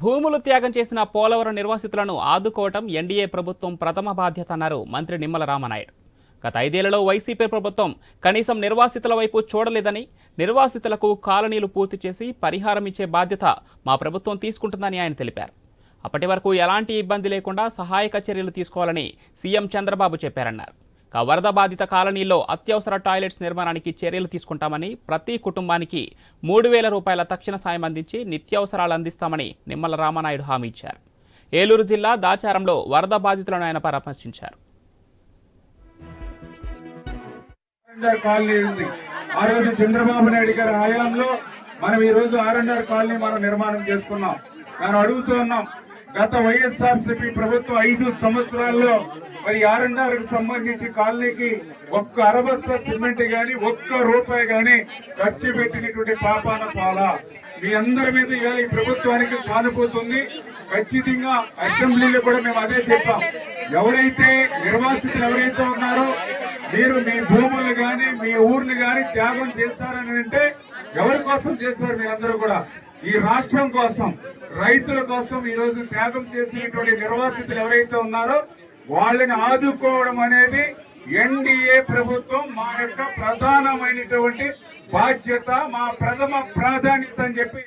భూములు త్యాగం చేసిన పోలవరం నిర్వాసితులను ఆదుకోవటం ఎన్డీఏ ప్రభుత్వం ప్రథమ బాధ్యత అన్నారు మంత్రి నిమ్మల రామనాయుడు. గత ఐదేళ్ళలో వైసీపీ ప్రభుత్వం కనీసం నిర్వాసితుల వైపు చూడలేదని నిర్వాసితులకు కాలనీలు పూర్తి చేసి పరిహారం ఇచ్చే బాధ్యత మా ప్రభుత్వం తీసుకుంటుందని ఆయన తెలిపారు. అప్పటి వరకు ఎలాంటి ఇబ్బంది లేకుండా సహాయక చర్యలు తీసుకోవాలని సీఎం చంద్రబాబు చెప్పారన్నారు. వరద బాధిత కాలనీలో అత్యవసర టాయిలెట్స్ నిర్మాణానికి చర్యలు తీసుకుంటామని ప్రతి కుటుంబానికి మూడు వేల రూపాయల తక్షణ సాయం అందించి నిత్యావసరాలు అందిస్తామని నిమ్మల రామనాయుడు హామీ ఇచ్చారు. ఏలూరు జిల్లా దాచారంలో వరద బాధితులను ఆయన పరామర్శించారు. ఆ రోజు చంద్రబాబు నాయుడు గారి హయాంలో మనం ఈ రోజు ఆర్ఎన్ఆర్ కాలనీ మనం నిర్మాణం చేసుకున్నాం. మనం అడుగుతూ ఉన్నాం గత వైఎస్ఆర్సీపీ ప్రభుత్వం ఐదు సంవత్సరాల్లో మరి ఆర్ఎన్ఆర్ సంబంధించి కాలనీకి ఒక్క అరబస్తా సిమెంట్ గాని ఒక్క రూపాయి గాని ఖర్చు పెట్టినటువంటి పాపాన పాల. మీ అందరి మీద ఇవాళ ఈ ప్రభుత్వానికి సానుపోతుంది ఖచ్చితంగా అసెంబ్లీలో కూడా మేము అదే చెప్పాం. ఎవరైతే నిర్వాసితులు ఎవరైతే ఉన్నారో మీరు మీ భూములు కానీ మీ ఊర్లు కానీ త్యాగం చేస్తారని అంటే ఎవరి కోసం చేస్తారు మీరందరూ కూడా? ఈ రాష్ట్రం కోసం రైతుల కోసం ఈ రోజు త్యాగం చేసినటువంటి నిర్వాసితులు ఎవరైతే ఉన్నారో వాళ్ళని ఆదుకోవడం అనేది ఎన్డీఏ ప్రభుత్వం మా యొక్క ప్రధానమైనటువంటి బాధ్యత మా ప్రథమ ప్రాధాన్యత అని చెప్పి